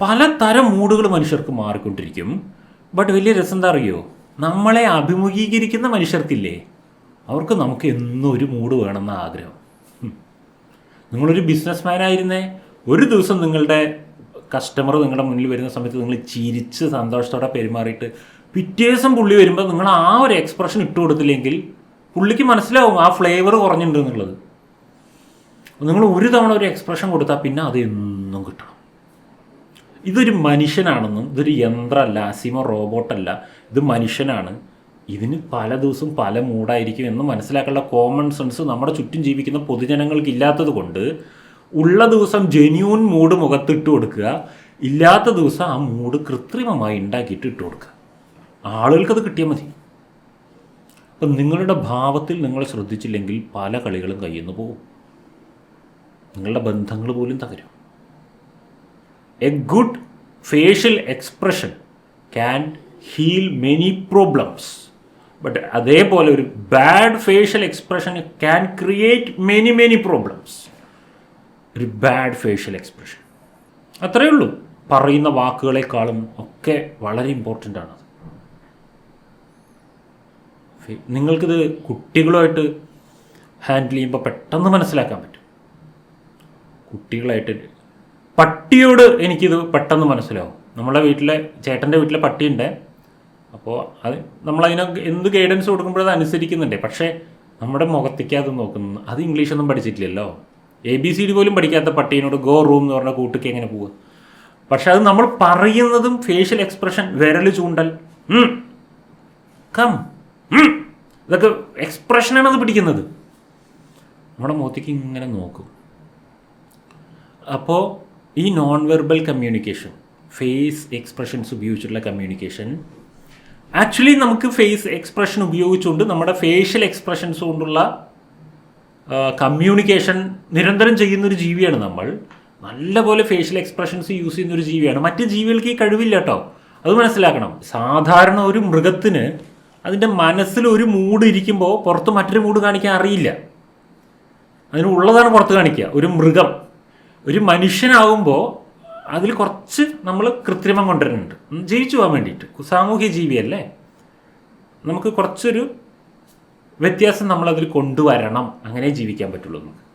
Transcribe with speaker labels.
Speaker 1: പലതരം മൂഡുകൾ മനുഷ്യർക്ക് മാറിക്കൊണ്ടിരിക്കും. ബട്ട് വലിയ രസം എന്താ അറിയോ നമ്മളെ അഭിമുഖീകരിക്കുന്ന മനുഷ്യർക്കില്ലേ? അവർക്ക് നമുക്ക് എന്നും ഒരു മൂഡ് വേണമെന്ന ആഗ്രഹം. നിങ്ങളൊരു ബിസിനസ്മാൻ ആയിരുന്നേ ഒരു ദിവസം നിങ്ങളുടെ കസ്റ്റമർ നിങ്ങളുടെ മുന്നിൽ വരുന്ന സമയത്ത് നിങ്ങൾ ചിരിച്ച് സന്തോഷത്തോടെ പെരുമാറിയിട്ട് പിറ്റേ ദിവസം പുള്ളി വരുമ്പോൾ നിങ്ങൾ ആ ഒരു എക്സ്പ്രഷൻ ഇട്ട് കൊടുത്തില്ലെങ്കിൽ പുള്ളിക്ക് മനസ്സിലാവും ആ ഫ്ലേവർ കുറഞ്ഞിട്ടുണ്ട് എന്നുള്ളത്. നിങ്ങൾ ഒരു തവണ ഒരു എക്സ്പ്രഷൻ കൊടുത്താൽ പിന്നെ അത് എന്നും കിട്ടണം. ഇതൊരു മനുഷ്യനാണെന്നും ഇതൊരു യന്ത്രമല്ല അസീമോ റോബോട്ടല്ല ഇത് മനുഷ്യനാണ്. ഇതിന് പല ദിവസവും പല മൂഡായിരിക്കും എന്ന് മനസ്സിലാക്കാനുള്ള കോമൺ സെൻസ് നമ്മുടെ ചുറ്റും ജീവിക്കുന്ന പൊതുജനങ്ങൾക്ക് ഇല്ലാത്തത് കൊണ്ട് ഉള്ള ദിവസം ജെന്യൂൻ മൂഡ് മുഖത്തിട്ട് കൊടുക്കുക ഇല്ലാത്ത ദിവസം ആ മൂഡ് കൃത്രിമമായി ഉണ്ടാക്കിയിട്ട് ഇട്ട് കൊടുക്കുക. ആളുകൾക്കത് കിട്ടിയാൽ മതി. അപ്പം നിങ്ങളുടെ ഭാവത്തിൽ നിങ്ങൾ ശ്രദ്ധിച്ചില്ലെങ്കിൽ പല കളികളും കയ്യിൽ നിന്ന് പോകും. നിങ്ങളുടെ ബന്ധങ്ങൾ പോലും തകരും. A good facial expression can heal many problems but അതേപോലെ ഒരു bad facial expression can create many many problems ഒരു ബാഡ് ഫേഷ്യൽ എക്സ്പ്രഷൻ അത്രയേ ഉള്ളൂ. പറയുന്ന വാക്കുകളെക്കാളും ഒക്കെ വളരെ ഇമ്പോർട്ടന്റ് ആണ്. നിങ്ങൾക്കിത് കുട്ടികളുമായിട്ട് ഹാൻഡിൽ ചെയ്യുമ്പോൾ പെട്ടെന്ന് മനസ്സിലാക്കാൻ പറ്റും. കുട്ടികളായിട്ട് പട്ടിയോട് എനിക്കിത് പെട്ടെന്ന് മനസ്സിലാവും. നമ്മളെ വീട്ടിലെ ചേട്ടന്റെ വീട്ടിലെ പട്ടിയുണ്ട്. അപ്പോൾ അത് നമ്മളതിനെ എന്ത് ഗൈഡൻസ് കൊടുക്കുമ്പോഴത് അനുസരിക്കുന്നുണ്ട്. പക്ഷേ നമ്മുടെ മുഖത്തേക്ക് അത് നോക്കുന്നു. അത് ഇംഗ്ലീഷൊന്നും പഠിച്ചിട്ടില്ലല്ലോ. എ ബി സി ഡി പോലും പഠിക്കാത്ത പട്ടീനോട് ഗോ റൂം എന്ന് പറഞ്ഞ കൂട്ടിക്ക് എങ്ങനെ പോവുക? പക്ഷെ അത് നമ്മൾ പറയുന്നതും ഫേഷ്യൽ എക്സ്പ്രഷൻ വിരൽ ചൂണ്ടൽ. കം ഇതൊക്കെ എക്സ്പ്രഷനാണ് അത് പിടിക്കുന്നത്. നമ്മുടെ മുഖത്തേക്ക് ഇങ്ങനെ നോക്കും. അപ്പോൾ ഈ non verbal communication face expressions ഉപയോഗിച്ചിട്ടുള്ള കമ്മ്യൂണിക്കേഷൻ ആക്ച്വലി നമുക്ക് ഫേസ് എക്സ്പ്രഷൻ ഉപയോഗിച്ചുകൊണ്ട് നമ്മുടെ ഫേഷ്യൽ എക്സ്പ്രഷൻസ് കൊണ്ടുള്ള കമ്മ്യൂണിക്കേഷൻ നിരന്തരം ചെയ്യുന്നൊരു ജീവിയാണ് നമ്മൾ. നല്ലപോലെ ഫേഷ്യൽ എക്സ്പ്രഷൻസ് യൂസ് ചെയ്യുന്ന ഒരു ജീവിയാണ്. മറ്റ് ജീവികൾക്ക് ഈ കഴിവില്ല കേട്ടോ അത് മനസ്സിലാക്കണം. സാധാരണ ഒരു മൃഗത്തിന് അതിന്റെ മനസ്സിൽ ഒരു മൂഡ് ഇരിക്കുമ്പോൾ പുറത്ത് മറ്റൊരു മൂഡ് കാണിക്കാൻ അറിയില്ല. അതിനുള്ളതാണ് പുറത്ത് കാണിക്കുക. ഒരു മൃഗം. ഒരു മനുഷ്യനാകുമ്പോൾ അതിൽ കുറച്ച് നമ്മൾ കൃത്രിമം കൊണ്ടുവരുന്നുണ്ട്. ജീവിച്ചു പോകാൻ വേണ്ടിയിട്ട്. സാമൂഹ്യ ജീവിയല്ലേ? നമുക്ക് കുറച്ചൊരു വ്യത്യാസം നമ്മളതിൽ കൊണ്ടുവരണം. അങ്ങനെ ജീവിക്കാൻ പറ്റുള്ളൂ നമുക്ക്.